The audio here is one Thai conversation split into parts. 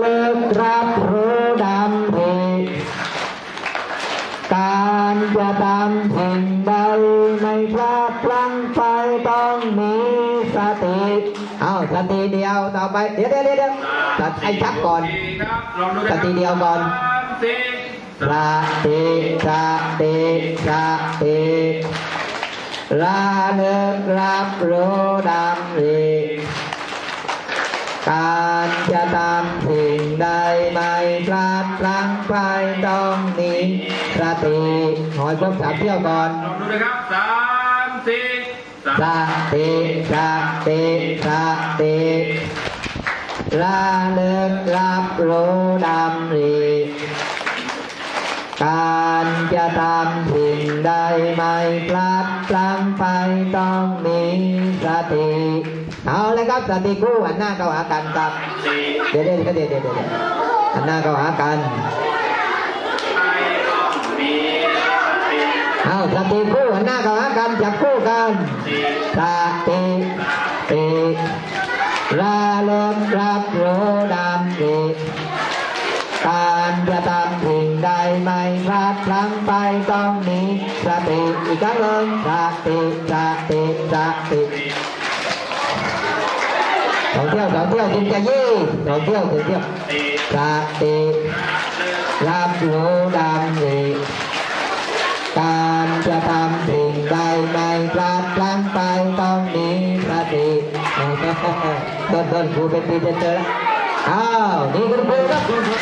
เลิกรับรู้ดำริการจะทำสิ่งใดไม่พลาดพลั้งไปต้องมีสติเอาสติเดียวต่อไปเดี๋ยวเดี๋ยวเดี๋ยวเดี๋ยวตัดไอ้ชักก่อนสติเดียวก่อนสามสี่สติสติสติระลึกรับรู้ดำริ ดพลั้งไปต้องมีสติหอยครบสามเที่ยวก่อนลองดูนะครับสามสี่สามสติสติสติระลึกรับรู้ดำริการจะทำสิ่งใดไม่พลาดพลั้งไปต้องมีสติ เอาเลยครับสติคู่หันหน้าเข้าหากันครับสี่เดี๋ยวเดี๋ยวเดี๋ยวเดี๋ยวเดี๋ยวหันหน้าเข้าหากันไอ้ต้องมีสติ เอาสติคู่หันหน้าเข้าหากันจับคู่กันสี่สติติระลึกรับรู้ดำริการจะทำสิ่งใดไม่พลาดพลั้งไปต้องมีสติอีกครั้งหนึ่งสติสติสติสองเที่ยวสองเที่ยวจึงจะยี่สองเที่ยวถึงเที่ยวสติ ลาดพลั้งไปต้องมีสติต้นต้นครูเป็นพรีเซนเตอแล้วอ้าวนี่คุณครูครับคุณครู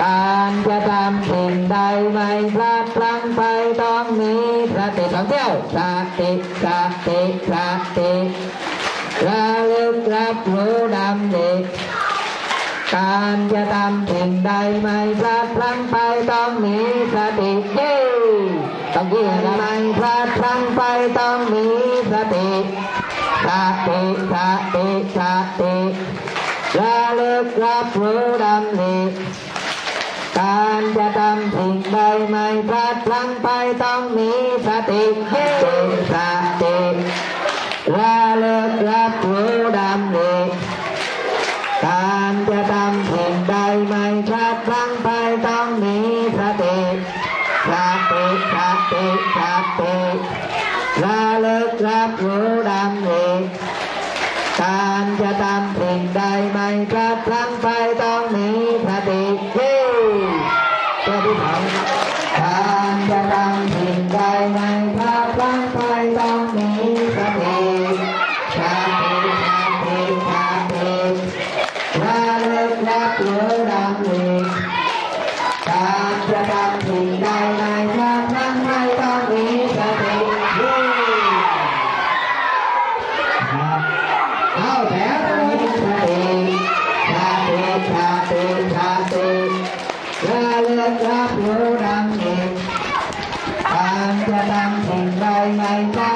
การจะทำสิ่งใดไม่พลาดพลั้งไปต้องมีสติสองเที่ยวสติสติสติระลึกรับรู้ดำริการจะทำสิ่งใดไม่พลาดพลั้งไปต้องมีสติเย้ต้องยิ่งไม่พลาดพลั้งไปต้องมี สติสติสติระลึกรับรู้ดำริการจะทำสิ่งใดไม่พลาดพลั้งไปต้องมีสติเย้สติระลึกรับรู้ดำริการจะทำสิ่งใดไม่พลาดพลั้งไปต้องมีสติสติสติสติระลึก รับรู้ดำริการจะทำสิ่งใดไม่พลาดพลังไปต้องมีสติเฮ้เจ้าที่สองการจะทำสิ่งใดไม่พลาดพลังไปต้องมีสติสติสติสติระลึกรับรู้ดำริการจะทำสิ่ง ลึกรับรู้ดำเองการจะนำสิ่งใดในครั้งนั้นไม่ต้องมีส